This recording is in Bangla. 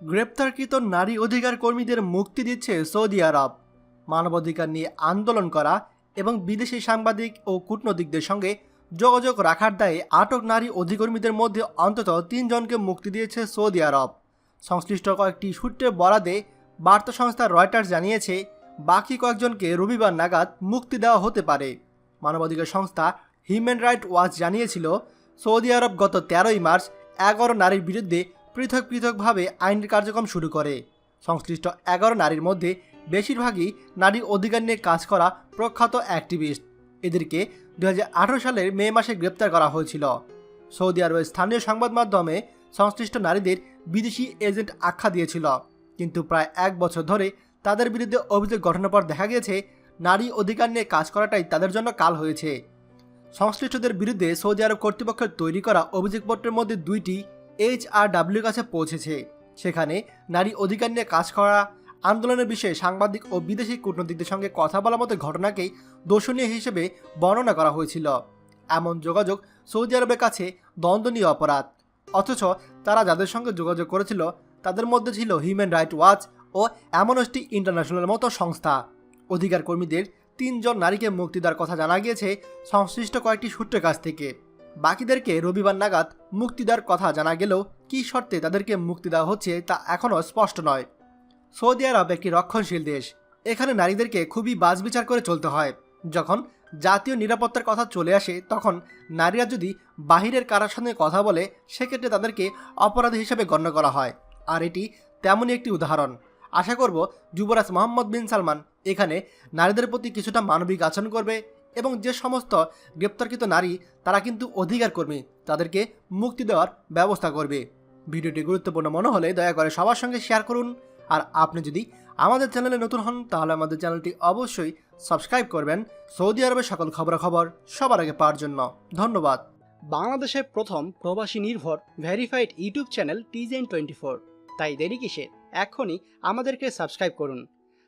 গ্রেপ্তারকৃত নারী অধিকার কর্মীদের মুক্তি দিচ্ছে সৌদি আরব। মানবাধিকার নিয়ে আন্দোলন করা এবং বিদেশি সাংবাদিক ও কূটনৈতিকদের সঙ্গে যোগাযোগ রাখার দায়ে আটক নারী অধিকর্মীদের মধ্যে অন্তত তিনজনকে মুক্তি দিয়েছে সৌদি আরব। সংশ্লিষ্ট কয়েকটি সূত্রের বরাদে বার্তা সংস্থা রয়টার্স জানিয়েছে, বাকি কয়েকজনকে রবিবার নাগাদ মুক্তি দেওয়া হতে পারে। মানবাধিকার সংস্থা হিউম্যান রাইট ওয়াচ জানিয়েছিল, সৌদি আরব গত তেরোই মার্চ এগারো নারীর বিরুদ্ধে পৃথক পৃথকভাবে আইনের কার্যক্রম শুরু করে। সংশ্লিষ্ট এগারো নারীর মধ্যে বেশিরভাগই নারী অধিকার নিয়ে কাজ করা প্রখ্যাত অ্যাক্টিভিস্ট। এদেরকে দু হাজার আঠেরো সালের মে মাসে গ্রেপ্তার করা হয়েছিল। সৌদি আরবের স্থানীয় সংবাদ মাধ্যমে সংশ্লিষ্ট নারীদের বিদেশি এজেন্ট আখ্যা দিয়েছিল। কিন্তু প্রায় এক বছর ধরে তাদের বিরুদ্ধে অভিযোগ গঠনের পর দেখা গিয়েছে, নারী অধিকার নিয়ে কাজ করাটাই তাদের জন্য কাল হয়েছে। সংশ্লিষ্টদের বিরুদ্ধে সৌদি আরব কর্তৃপক্ষের তৈরি করা অভিযোগপত্রের মধ্যে দুইটি এইচ আর ডাব্লিউর কাছে পৌঁছেছে। সেখানে নারী অধিকার নিয়ে কাজ করা, আন্দোলনের বিষয়ে সাংবাদিক ও বিদেশি কূটনীতিকদের সঙ্গে কথা বলার মতো ঘটনাকেই দর্শনীয় হিসেবে বর্ণনা করা হয়েছিল। এমন যোগাযোগ সৌদি আরবের কাছে দ্বন্দ্বনীয় অপরাধ। অথচ তারা যাদের সঙ্গে যোগাযোগ করেছিল, তাদের মধ্যে ছিল হিউম্যান রাইট ওয়াচ ও অ্যামনস্টি ইন্টারন্যাশনাল মতো সংস্থা। অধিকার কর্মীদের তিনজন নারীকে মুক্তি দেওয়ার কথা জানা গিয়েছে সংশ্লিষ্ট কয়েকটি সূত্রের কাছ থেকে। বাকিদেরকে রবিবার নাগাদ মুক্তি দেওয়ার কথা জানা গেলেও কী শর্তে তাদেরকে মুক্তি দেওয়া হচ্ছে তা এখনও স্পষ্ট নয়। সৌদি আরব একটি রক্ষণশীল দেশ। এখানে নারীদেরকে খুবই বাজবিচার করে চলতে হয়। যখন জাতীয় নিরাপত্তার কথা চলে আসে, তখন নারীরা যদি বাহিরের কারার সঙ্গে কথা বলে, সেক্ষেত্রে তাদেরকে অপরাধী হিসেবে গণ্য করা হয়। আর এটি তেমনই একটি উদাহরণ। আশা করব যুবরাজ মোহাম্মদ বিন সালমান এখানে নারীদের প্রতি কিছুটা মানবিক আচরণ করবে এবং যে সমস্ত গ্রেপ্তারকৃত নারী, তারা কিন্তু অধিকার কর্মী। তাদেরকে মুক্তি দেওয়ার ব্যবস্থা করবে। ভিডিওটি গুরুত্বপূর্ণ মনে হলে দয়া করে সবার সঙ্গে শেয়ার করুন। আর আপনি যদি আমাদের চ্যানেলে নতুন হন, তাহলে আমাদের চ্যানেলটি অবশ্যই সাবস্ক্রাইব করবেন। সৌদি আরবের সকল খবরাখবর সবার আগে পাওয়ার জন্য। ধন্যবাদ। বাংলাদেশের প্রথম প্রবাসী নির্ভর ভেরিফাইড ইউটিউব চ্যানেল টিজেন টোয়েন্টি ফোর তাই দেরি কিসের? এখনই আমাদেরকে সাবস্ক্রাইব করুন।